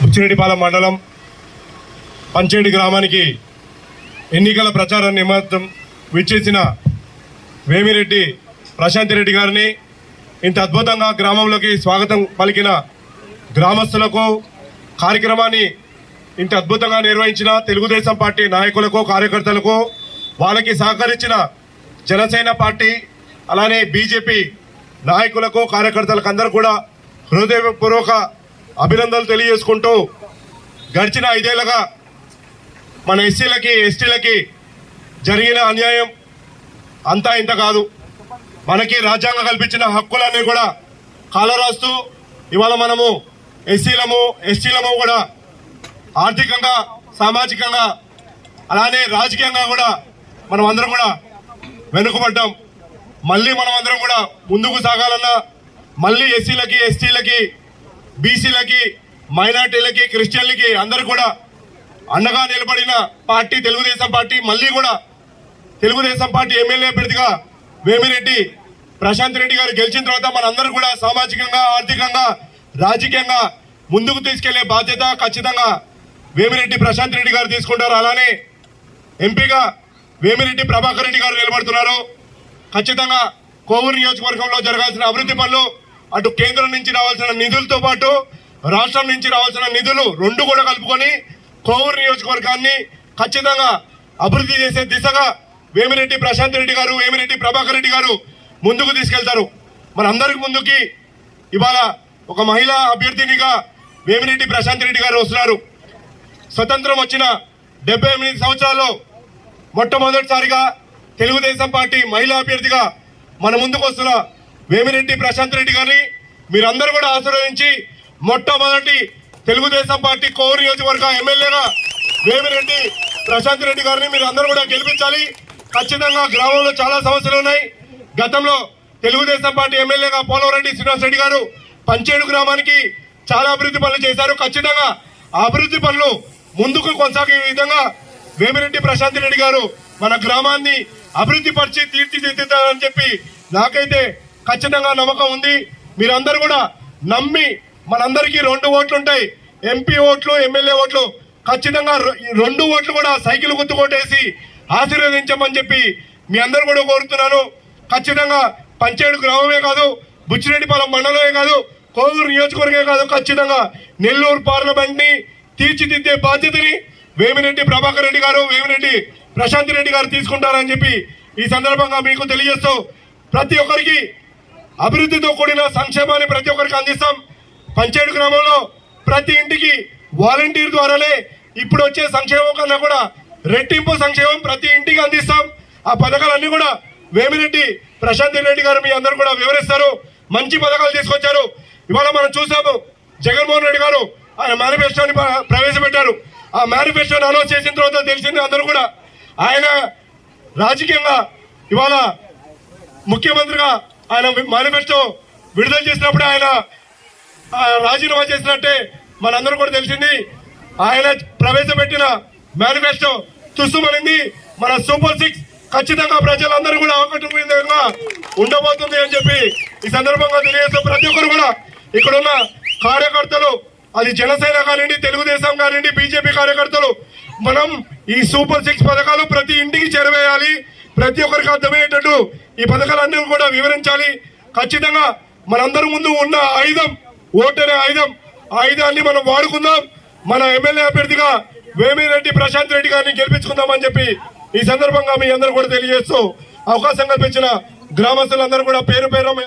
బుచ్చిరెడ్డిపాలెం మండలం పంచేడి గ్రామానికి ఎన్నికల ప్రచార నిమిత్తం విచ్చేసిన వేమిరెడ్డి ప్రశాంత్ రెడ్డి గారిని ఇంత అద్భుతంగా గ్రామంలోకి స్వాగతం పలికిన గ్రామస్తులకు కార్యక్రమాన్ని ఇంత అద్భుతంగా నిర్వహించిన తెలుగుదేశం పార్టీ నాయకులకు కార్యకర్తలకు వాళ్ళకి సహకరించిన జనసేన పార్టీ అలానే బీజేపీ నాయకులకు కార్యకర్తలకు అందరూ కూడా హృదయపూర్వక అభినందనలు తెలియజేసుకుంటూ గడిచిన ఐదేళ్ళుగా మన ఎస్సీలకి ఎస్టీలకి జరిగిన అన్యాయం అంతా ఇంత కాదు. మనకి రాజ్యాంగం కల్పించిన హక్కులన్నీ కూడా కాలరాస్తూ ఇవాళ మనము ఎస్సీలము ఎస్టీలము కూడా ఆర్థికంగా సామాజికంగా అలానే రాజకీయంగా కూడా మనం అందరం కూడా వెనుకబడ్డాం. మళ్ళీ మనం అందరం కూడా ముందుకు సాగాలన్నా మళ్ళీ ఎస్సీలకి ఎస్టీలకి బీసీలకి మైనార్టీలకి క్రిస్టియన్లకి అందరూ కూడా అండగా నిలబడిన పార్టీ తెలుగుదేశం పార్టీ మళ్ళీ కూడా తెలుగుదేశం పార్టీ ఎమ్మెల్యే అభ్యర్థిగా వేమిరెడ్డి ప్రశాంత్ రెడ్డి గారు గెలిచిన తర్వాత మనందరూ కూడా సామాజికంగా ఆర్థికంగా రాజకీయంగా ముందుకు తీసుకెళ్ళే బాధ్యత ఖచ్చితంగా వేమిరెడ్డి ప్రశాంత్ రెడ్డి గారు తీసుకుంటారు. అలానే ఎంపీగా వేమిరెడ్డి ప్రభాకర్ రెడ్డి గారు నిలబడుతున్నారు. ఖచ్చితంగా కోవూరు నియోజకవర్గంలో జరగాల్సిన అభివృద్ధి పనులు అటు కేంద్రం నుంచి రావాల్సిన నిధులతో పాటు రాష్ట్రం నుంచి రావాల్సిన నిధులు రెండు కూడా కలుపుకొని కోవూరు నియోజకవర్గాన్ని ఖచ్చితంగా అభివృద్ధి చేసే దిశగా వేమిరెడ్డి ప్రశాంత్ రెడ్డి గారు వేమిరెడ్డి ప్రభాకర్ రెడ్డి గారు ముందుకు తీసుకెళ్తారు. మనందరికి ముందుకి ఇవాళ ఒక మహిళా అభ్యర్థినిగా వేమిరెడ్డి ప్రశాంత్ రెడ్డి గారు వస్తున్నారు. స్వతంత్రం వచ్చిన డెబ్బై ఎనిమిది సంవత్సరాల్లో మొట్టమొదటిసారిగా తెలుగుదేశం పార్టీ మహిళా అభ్యర్థిగా మన ముందుకు వస్తున్న వేమిరెడ్డి ప్రశాంత్ రెడ్డి గారిని మీరందరూ కూడా ఆశీర్వదించి మొట్టమొదటి తెలుగుదేశం పార్టీ కోర్ నియోజకవర్గ ఎమ్మెల్యేగా వేమిరెడ్డి ప్రశాంత్ రెడ్డి గారిని మీరు అందరూ కూడా గెలిపించాలి. ఖచ్చితంగా గ్రామంలో చాలా సమస్యలు ఉన్నాయి. గతంలో తెలుగుదేశం పార్టీ ఎమ్మెల్యేగా పోలవరెడ్డి శ్రీనివాస్ రెడ్డి గారు పంచేడు గ్రామానికి చాలా అభివృద్ధి పనులు చేశారు. ఖచ్చితంగా అభివృద్ధి పనులు ముందుకు కొనసాగే విధంగా వేమిరెడ్డి ప్రశాంత్ రెడ్డి గారు మన గ్రామాన్ని అభివృద్ధి పరిచి తీర్చిదిద్దుతారని చెప్పి నాకైతే ఖచ్చితంగా నమ్మకం ఉంది. మీరందరూ కూడా నమ్మి మనందరికీ రెండు ఓట్లు ఉంటాయి ఎంపీ ఓట్లు ఎమ్మెల్యే ఓట్లు. ఖచ్చితంగా రెండు ఓట్లు కూడా సైకిల్ గుర్తు ఆశీర్వదించమని చెప్పి మీ అందరూ కూడా కోరుతున్నాను. ఖచ్చితంగా పంచేడు గ్రామమే కాదు బుచ్చిరెడ్డిపాలెం మండలమే కాదు కోవూరు నియోజకవర్గమే కాదు ఖచ్చితంగా నెల్లూరు పార్లమెంట్ని తీర్చిదిద్దే బాధ్యతని వేమిరెడ్డి ప్రభాకర్ రెడ్డి గారు వేమిరెడ్డి ప్రశాంత్ రెడ్డి గారు తీసుకుంటారని చెప్పి ఈ సందర్భంగా మీకు తెలియజేస్తూ ప్రతి ఒక్కరికి అభివృద్ధితో కూడిన సంక్షేమాన్ని ప్రతి ఒక్కరికి అందిస్తాం. పంచాయతీ గ్రామంలో ప్రతి ఇంటికి వాలంటీర్ ద్వారానే ఇప్పుడు వచ్చే సంక్షేమం కన్నా కూడా రెట్టింపు సంక్షేమం ప్రతి ఇంటికి అందిస్తాం. ఆ పథకాలన్నీ కూడా వేమిరెడ్డి ప్రశాంత్ రెడ్డి గారు మీ అందరూ కూడా వివరిస్తారు. మంచి పథకాలు తీసుకొచ్చారు. ఇవాళ మనం చూసాము జగన్మోహన్ రెడ్డి గారు ఆయన మేనిఫెస్టోని ప్రవేశపెట్టారు. ఆ మేనిఫెస్టోని అనౌన్స్ చేసిన తర్వాత తెలిసింది అందరూ కూడా ఆయన రాజకీయంగా ఇవాళ ముఖ్యమంత్రిగా ఆయన మేనిఫెస్టో విడుదల చేసినప్పుడు ఆయన రాజీనామా చేసినట్టే మనందరూ కూడా తెలిసింది. ఆయన ప్రవేశపెట్టిన మేనిఫెస్టో తుస్తుమలింది మన సూపర్ సిక్స్ ఖచ్చితంగా ప్రజలందరూ కూడా ఆకట్టు విధంగా ఉండబోతుంది అని చెప్పి ఈ సందర్భంగా తెలియజేస్తూ ప్రతి ఒక్కరు కూడా ఇక్కడున్న కార్యకర్తలు అది జనసేన కానివ్వండి తెలుగుదేశం కానివ్వండి బీజేపీ కార్యకర్తలు మనం ఈ సూపర్ సిక్స్ పథకాలు ప్రతి ఇంటికి చేరవేయాలి. ప్రతి ఒక్కరికి అర్థమయ్యేటట్టు ఈ పథకాలన్నీ కూడా వివరించాలి. ఖచ్చితంగా మనందరి ముందు ఉన్న ఆయుధం ఓటనే ఆయుధం. ఆయుధాన్ని మనం వాడుకుందాం. మన ఎమ్మెల్యే అభ్యర్థిగా వేమిరెడ్డి ప్రశాంత్ రెడ్డి గారిని గెలిపించుకుందామని చెప్పి ఈ సందర్భంగా మీ అందరూ కూడా తెలియజేస్తూ అవకాశం కల్పించిన గ్రామస్తులందరూ కూడా పేరు పేరు